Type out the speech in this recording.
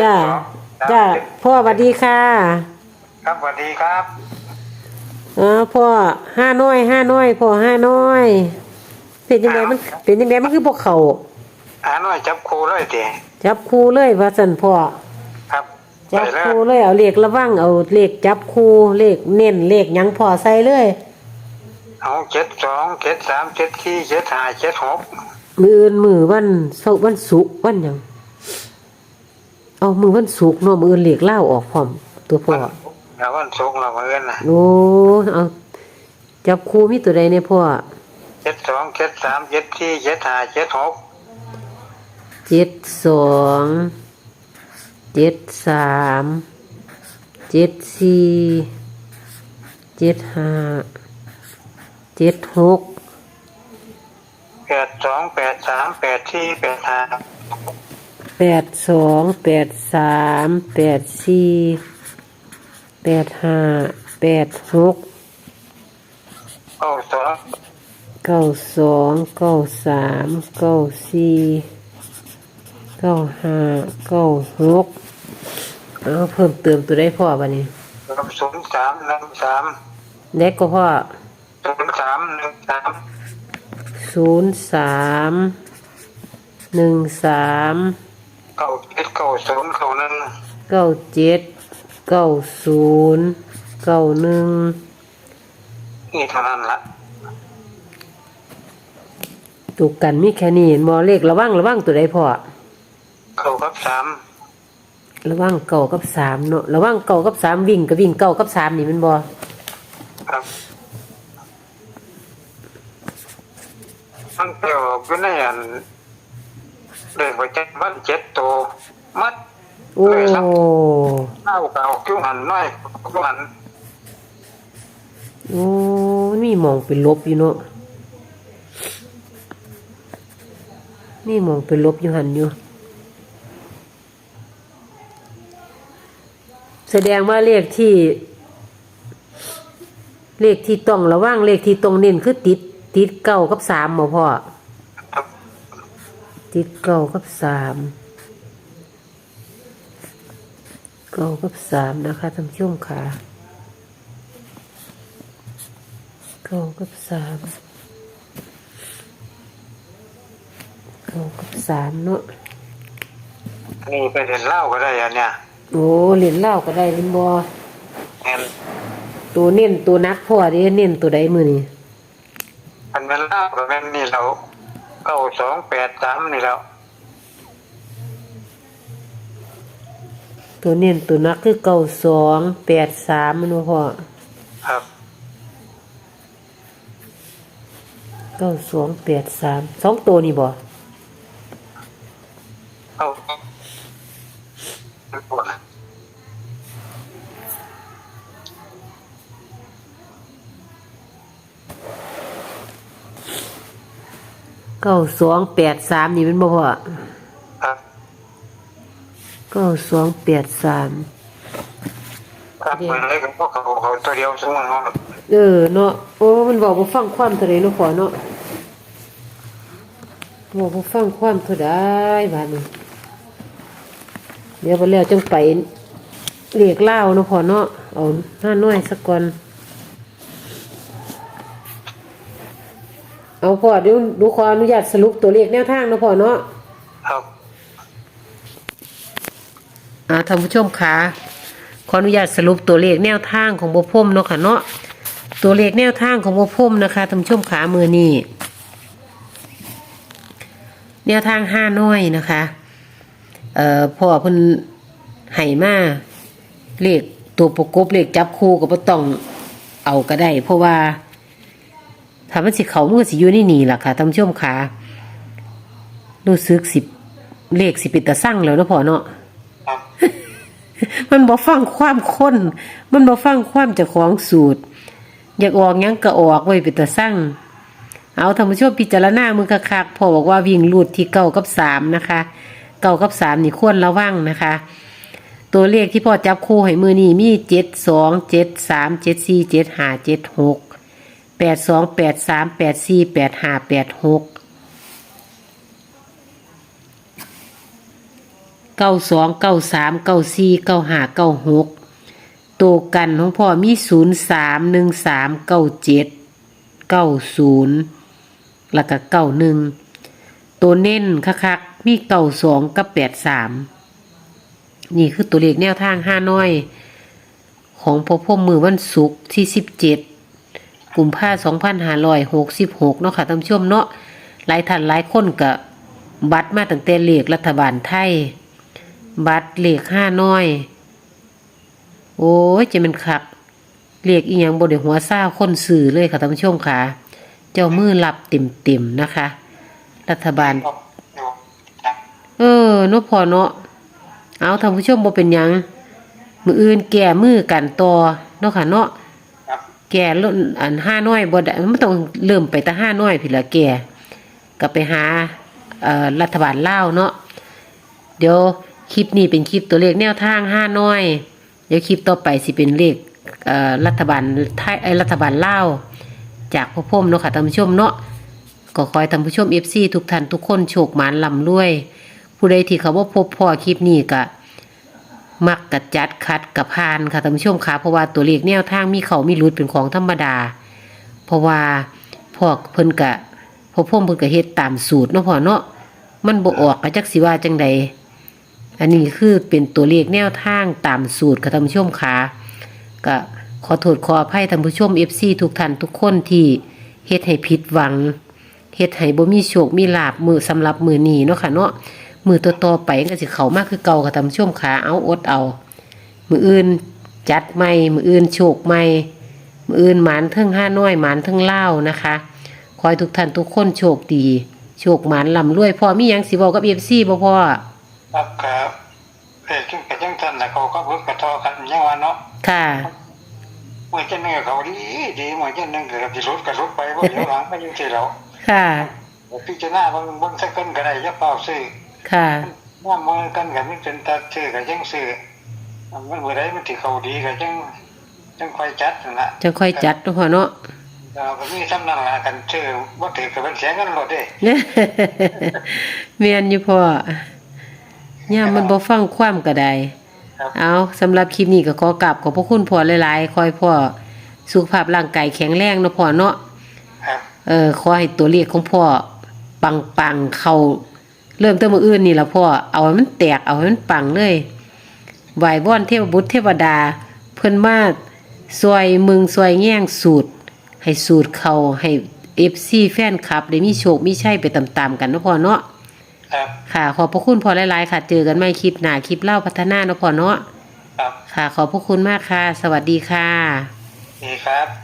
จ้าครับจ้าพ่อสวัสดีค่ะครับสวัสดีครับอ๋อพ่อห้าน้อยห้าน้อยพ่อห้าน้อย เป็นยังไงมันเป็นยังไงมันคือพวกเขาอ่าน้อยจับครูเลยทีจับคู่เลยว่าสันพ่อครับจับไปแล้วคู่เลยเอาเลขระวังเอาเลขจับคู่เลขเน้นเลขหยังพ่อใส่เลยเอาเจ็ดสองเจ็ดสามเจ็ดสี่เจ็ดห้าเจ็ดหกมืออื่นมือวันเสาร์วันศุกร์วันหยัง เอามือวันศุกร์เนาะมืออื่นเลขเล่าออกพร้อมตัวพ่อแล้ววันศุกร์เราเงินนะโอ้เอาจับคู่มีตัวใดเนี่ยพ่อเจ็ดสองเจ็ดสามเจ็ดสี่เจ็ดห้าเจ็ดหกเจ็ดสองเจ็ดสามเจ็ดสี่เจ็ดห้าเจ็ดหกแปดสองแปดสามแปดสี่แปดห้า แปดสองแปดสามแปดสี่แปดห้าแปดหกเก้าสองเก้าสองเก้าสามเก้าสี่เก้าห้าเก้าหกเอาเพิ่มเติมตัวได้พ่อบันนี้กับศูนย์สามหนึ่งสามเด็กก็พ่อศูนย์สามหนึ่งสามศูนย์สามหนึ่งสาม เก้าเจ็ดเก้าศูนย์เก้าหนึ่งเก้าเจ็ดเก้าศูนย์เก้าหนึ่งนี่เท่านั้นละตุกกันมีแค่นี้เห็นบอเลขระวังระวังตัวใดพ่อเก้ากับสามระวังเก่ากับสามเนาะระวังเก่ากับสามวิ่งกับวิ่งเก่ากับสามนี่แมันบอครับมันเกี่ยวกับในอัน เรื่องหัวใจวันเจ็ดโตวมัดโอ้เลยครับเก้าเก่าคิ้วหันน้อยคิ้วหันโอ้มันมีหมองเป็นลบอยู่เนาะนี่มองเป็นลบอยู่หันอยู่ แสดงว่าเลขที่ เลขที่ต้องระวังเลขที่ตรงเน้นคือติด ติดเก้ากับสามบ่พ่อครับ ติดเก้ากับสามเก้ากับสามนะคะท่านผู้ชมค่ะเก้ากับสามเก้ากับสามเนาะนี่ไปเรียนเหล้าก็ได้อันเนี้ยโอ้เหรียญเหล้าก็ได้เล่นบอเห็นตัวเน้นตัวนักพ่อเด้เน้นตัวใดมือนี่อันเป็นเหล้าก็เป็นนี่เรา เก้าสองแปดสามนี่แล้วตัวเน้นตัวนักคือเก้าสองแปดสามมันบ่พ่อครับเก้าสองแปดสามสองตัวนี่บ่ เก้าสองแปดสามนี่มันบ่พ่อครับเก้าสองแปดสามครับมันเลยก็พวกเขาเขาตัวเดียวสมมติเขาเออเนาะโอ้มันบอกบ่ฟังความเท่าไรเนาะพ่อเนาะบอกบ่ฟังความเท่าใดบาดนี้เดี๋ยวไปแล้วจังไปเรียกเล่าเนาะพ่อเนาะเอาหน้าน้อยสักก่อน เอาพ่อเดี๋ยวดูขออนุญาตสรุปตัวเลขแนวทางเนาะพ่อเนาะครับอ่าท่านผู้ชมคะขออนุญาตสรุปตัวเลขแนวทางของบพมเนาะค่ะเนาะตัวเลขแนวทางของบพมนะคะท่านผู้ชมขามือนี่แนวทางห้าน้อยนะคะเอ่อพ่อเพิ่นให้มาเลขตัวประกบเลขจับคู่ก็บ่ต้องเอาก็ได้ เพราะว่า ถ้ามันสิเขามันก็สิอยู่ในนี่ล่ะค่ะท่านผู้ชมขารู้สึกสิเลขสิเป็นตาสั่งแล้วเนาะพ่อเนาะครับ มันบ่ฟังความคนมันบ่ฟังความเจ้าของสูตร อยากออกหยังก็ออกไว้เป็นตาสั่งเอาท่านผู้ชมพิจารณามือคักๆพอบอกว่าวิ่งลูดที่เก้ากับสามนะคะเก้ากับสามนี่ควรระวังนะคะ ตัวเลขที่พ่อจับคู่ให้มือนี่มีเจ็ดสองเจ็ดสามเจ็ดสี่เจ็ดห้าเจ็ดหก แปดสองแปดสามแปดสี่แปดห้าแปดหกเก้าสองเก้าสามเก้าสี่เก้าห้าเก้าหกตัวกันของพ่อมีศูนย์สามหนึ่งสามเก้าเจ็ดเก้าศูนย์แล้วก็เก้าหนึ่งตัวเน้นคักๆมีเก้าสองกับแปดสามนี่คือตัวเลขแนวทางห้าน้อย ของพ่อพ่อมือวันศุกร์ที่สิบเจ็ด กุมภาสองพันห้าร้อยหกสิบหกเนาะค่ะท่านผู้ชมเนาะหลายท่านหลายคนก็บัตรมาตั้งแต่เลขรัฐบาลไทย บัตรเลขห้าน้อย โอ้ยจะเป็นคักเลขอีหยังบไดหัวซ่าคนสื่อเลยค่ะท่านผู้ชมค่ะ เจ้ามือรับเต็มนะคะ รัฐบาล เออเนาะพอเนาะเอาท่านผู้ชมบ่เป็นยังมืออื่นแก่มือกันต่อเนาะค่ะเนาะ แก่ลดอันห้าน้อยบ่ได้มันต้องเริ่มไปแต่ห้าน้อยพี่ละแก่ก็ไปหาเอ่อรัฐบาลเลาเนาะเดี๋ยวคลิปนี้เป็นคลิปตัวเลขแนวทางห้าน้อย เดี๋ยวคลิปต่อไปสิเป็นเลขเอ่อรัฐบาลไทยเอ้รัฐบาลเลาจากพ่อพ่มเนาะค่ะท่านผู้ชมเนาะก็ขอให้ท่านผู้ชม FC ทุกท่านทุกคนโชคหมานลำรวย ผู้ใดที่เขาว่าพบพ่อคลิปนี้ก็ มักกัดจัดคัดกับพานค่ะท่านผู้ชมค่ะเพราะว่าตัวเลขแนวทางมีเขามีรุดเป็นของธรรมดา เพราะว่าพวกเพิ่นกะพอพ่อเพิ่นกะเฮ็ดตามสูตรเนาะพ่อเนาะมันบ่ออกก็จักสิว่าจังใดอันนี้คือเป็นตัวเลขแนวทางตามสูตรค่ะท่านผู้ชมค่ะก็ขอโทษขออภัยท่านผู้ชม FC ทุกท่านทุกคนที่เฮ็ดให้ผิดหวังเฮ็ดให้บ่มีโชคมีลาบมือสำหรับมือนี้เนาะค่ะเนาะ มือตัวต่อๆไปก็สิเขามากคือเก่าค่ะท่านผู้ชมขาเอาอดเอา มืออื่นจัดไม่มืออื่นโชคไม่มืออื่นหมานเทิงห้าน้อยหมานเทิงเล่าวนะคะขอให้ทุกท่านทุกคนโชคดีโชคหมานลำรวยพ่อมีหยังสิบอกกับเอฟซีบ่พ่อครับครับเอ้ยจังกับจังท่านน่ะเขาก็เพิ่งกระทอกันยังว่าเนาะค่ะเมื่อจังหนึงก็เขาดีดีเมื่อจังหนึงก็สิรถก็รถไปบ่เดี๋ยวหลังก็ยังสิแล้วค่ะพิจารณาเบิ่งเบิ่งสักเกินก็ได้อย่าเปล่าซื้อ ค่ะว่ามือกันกันนี่เป็นตาซื้อก็ยังซื้อมันเมื่อใดมันสิเขาดีก็จังจังค่อยจัดนั่นล่ะจะค่อยจัดเนาะพ่อเนาะเราก็มีซ้ำนั่นล่ะกันซื้อบ่ถือก็เป็นเสียเงินหมดเด้เมียนอยู่พ่อย่ามมันบ่ฟังความก็ได้ครับเอาสำหรับคลิปนี้ก็ขอกราบขอบพระคุณพ่อหลายๆคอยพ่อสุขภาพร่างกายแข็งแรงเนาะพ่อเนาะครับเออขอให้ตัวเลขของพ่อปังปังๆเขา เริ่มต้นมืออื่นนี่ละพ่อเอาให้มันแตกเอาให้มันปังเลยไหวบ้อนเทพบุตรเทวดา เพิ่นมาซอยมึงซอยแง่งสูตร ให้สูตรเขาให้เอฟซีแฟนคลับได้มีโชคมีชัยไปตามๆกันเนาะพ่อเนาะครับค่ะ ขอบพระคุณพ่อหลายๆค่ะ เจอกันใหม่คลิปหน้าคลิปเล่าพัฒนาเนาะพ่อเนาะครับค่ะ ขอบพระคุณมากค่ะ สวัสดีค่ะดีครับ